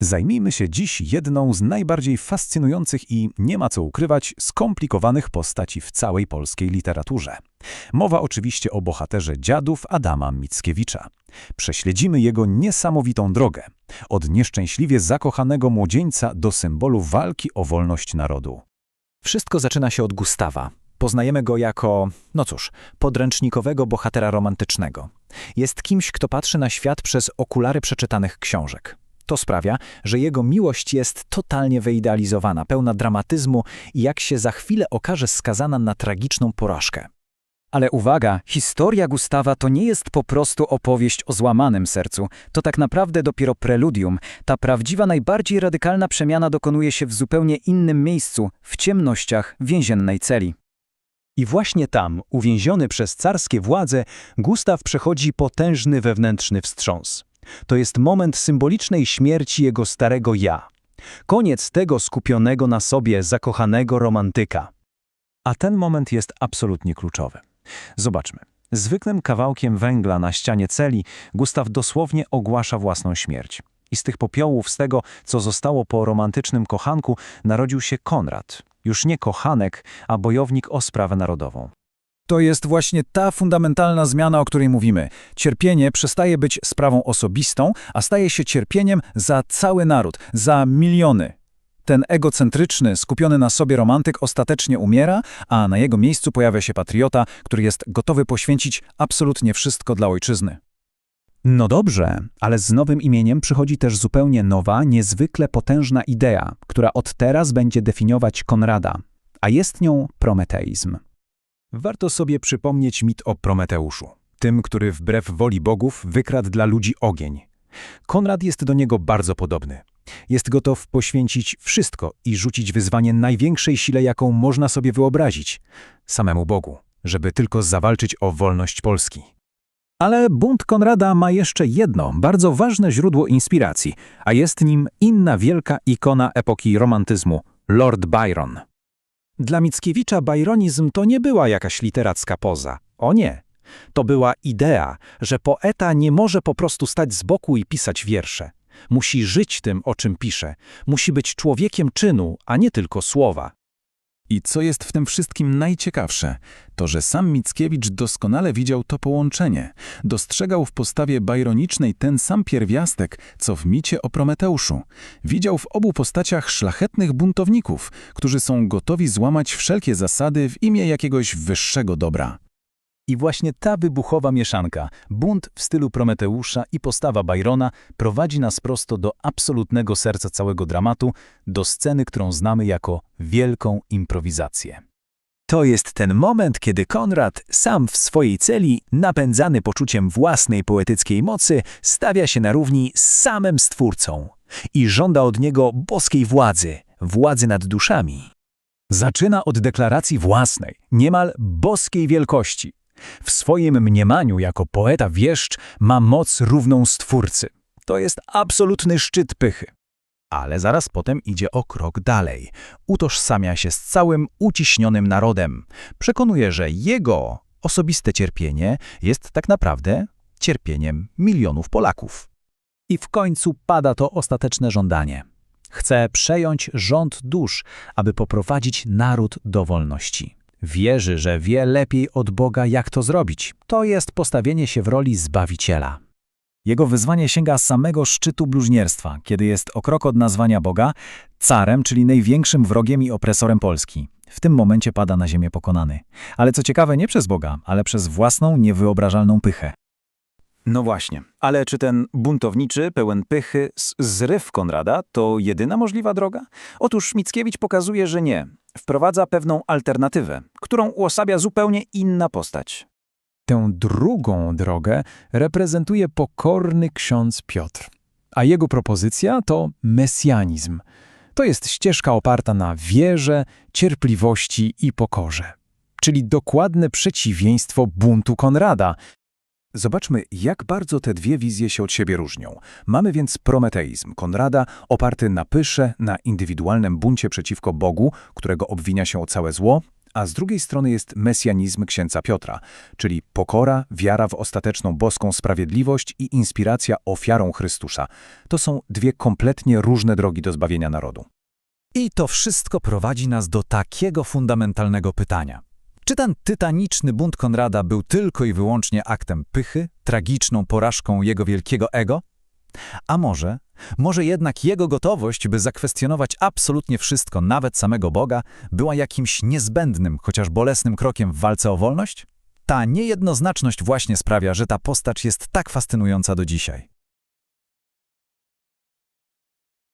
Zajmijmy się dziś jedną z najbardziej fascynujących i, nie ma co ukrywać, skomplikowanych postaci w całej polskiej literaturze. Mowa oczywiście o bohaterze dziadów Adama Mickiewicza. Prześledzimy jego niesamowitą drogę. Od nieszczęśliwie zakochanego młodzieńca do symbolu walki o wolność narodu. Wszystko zaczyna się od Gustawa. Poznajemy go jako, no cóż, podręcznikowego bohatera romantycznego. Jest kimś, kto patrzy na świat przez okulary przeczytanych książek. To sprawia, że jego miłość jest totalnie wyidealizowana, pełna dramatyzmu i jak się za chwilę okaże skazana na tragiczną porażkę. Ale uwaga, historia Gustawa to nie jest po prostu opowieść o złamanym sercu. To tak naprawdę dopiero preludium. Ta prawdziwa, najbardziej radykalna przemiana dokonuje się w zupełnie innym miejscu, w ciemnościach więziennej celi. I właśnie tam, uwięziony przez carskie władze, Gustaw przechodzi potężny wewnętrzny wstrząs. To jest moment symbolicznej śmierci jego starego ja. Koniec tego skupionego na sobie, zakochanego romantyka. A ten moment jest absolutnie kluczowy. Zobaczmy. Zwykłym kawałkiem węgla na ścianie celi Gustaw dosłownie ogłasza własną śmierć. I z tych popiołów, z tego, co zostało po romantycznym kochanku, narodził się Konrad. Już nie kochanek, a bojownik o sprawę narodową. To jest właśnie ta fundamentalna zmiana, o której mówimy. Cierpienie przestaje być sprawą osobistą, a staje się cierpieniem za cały naród, za miliony. Ten egocentryczny, skupiony na sobie romantyk ostatecznie umiera, a na jego miejscu pojawia się patriota, który jest gotowy poświęcić absolutnie wszystko dla ojczyzny. No dobrze, ale z nowym imieniem przychodzi też zupełnie nowa, niezwykle potężna idea, która od teraz będzie definiować Konrada, a jest nią prometeizm. Warto sobie przypomnieć mit o Prometeuszu, tym, który wbrew woli bogów wykradł dla ludzi ogień. Konrad jest do niego bardzo podobny. Jest gotów poświęcić wszystko i rzucić wyzwanie największej sile, jaką można sobie wyobrazić samemu Bogu, żeby tylko zawalczyć o wolność Polski. Ale bunt Konrada ma jeszcze jedno, bardzo ważne źródło inspiracji, a jest nim inna wielka ikona epoki romantyzmu Lord Byron. Dla Mickiewicza bajronizm to nie była jakaś literacka poza. O nie. To była idea, że poeta nie może po prostu stać z boku i pisać wiersze. Musi żyć tym, o czym pisze. Musi być człowiekiem czynu, a nie tylko słowa. I co jest w tym wszystkim najciekawsze, to że sam Mickiewicz doskonale widział to połączenie. Dostrzegał w postawie bajronicznej ten sam pierwiastek, co w micie o Prometeuszu. Widział w obu postaciach szlachetnych buntowników, którzy są gotowi złamać wszelkie zasady w imię jakiegoś wyższego dobra. I właśnie ta wybuchowa mieszanka, bunt w stylu Prometeusza i postawa Byrona prowadzi nas prosto do absolutnego serca całego dramatu, do sceny, którą znamy jako wielką improwizację. To jest ten moment, kiedy Konrad, sam w swojej celi, napędzany poczuciem własnej poetyckiej mocy, stawia się na równi z samym Stwórcą i żąda od niego boskiej władzy, władzy nad duszami. Zaczyna od deklaracji własnej, niemal boskiej wielkości. W swoim mniemaniu jako poeta wieszcz ma moc równą Stwórcy. To jest absolutny szczyt pychy. Ale zaraz potem idzie o krok dalej. Utożsamia się z całym uciśnionym narodem. Przekonuje, że jego osobiste cierpienie jest tak naprawdę cierpieniem milionów Polaków. I w końcu pada to ostateczne żądanie. Chce przejąć rząd dusz, aby poprowadzić naród do wolności. Wierzy, że wie lepiej od Boga, jak to zrobić. To jest postawienie się w roli Zbawiciela. Jego wyzwanie sięga samego szczytu bluźnierstwa, kiedy jest o krok od nazwania Boga carem, czyli największym wrogiem i opresorem Polski. W tym momencie pada na ziemię pokonany. Ale co ciekawe, nie przez Boga, ale przez własną, niewyobrażalną pychę. No właśnie, ale czy ten buntowniczy, pełen pychy zryw Konrada to jedyna możliwa droga? Otóż Mickiewicz pokazuje, że nie. Wprowadza pewną alternatywę, którą uosabia zupełnie inna postać. Tę drugą drogę reprezentuje pokorny ksiądz Piotr, a jego propozycja to mesjanizm. To jest ścieżka oparta na wierze, cierpliwości i pokorze, czyli dokładne przeciwieństwo buntu Konrada, Zobaczmy, jak bardzo te dwie wizje się od siebie różnią. Mamy więc prometeizm Konrada, oparty na pysze, na indywidualnym buncie przeciwko Bogu, którego obwinia się o całe zło, A z drugiej strony jest mesjanizm księcia Piotra, czyli pokora, wiara w ostateczną boską sprawiedliwość i inspiracja ofiarą Chrystusa. To są dwie kompletnie różne drogi do zbawienia narodu. I to wszystko prowadzi nas do takiego fundamentalnego pytania. Czy ten tytaniczny bunt Konrada był tylko i wyłącznie aktem pychy, tragiczną porażką jego wielkiego ego? A może, może jednak jego gotowość, by zakwestionować absolutnie wszystko, nawet samego Boga, była jakimś niezbędnym, chociaż bolesnym krokiem w walce o wolność? Ta niejednoznaczność właśnie sprawia, że ta postać jest tak fascynująca do dzisiaj.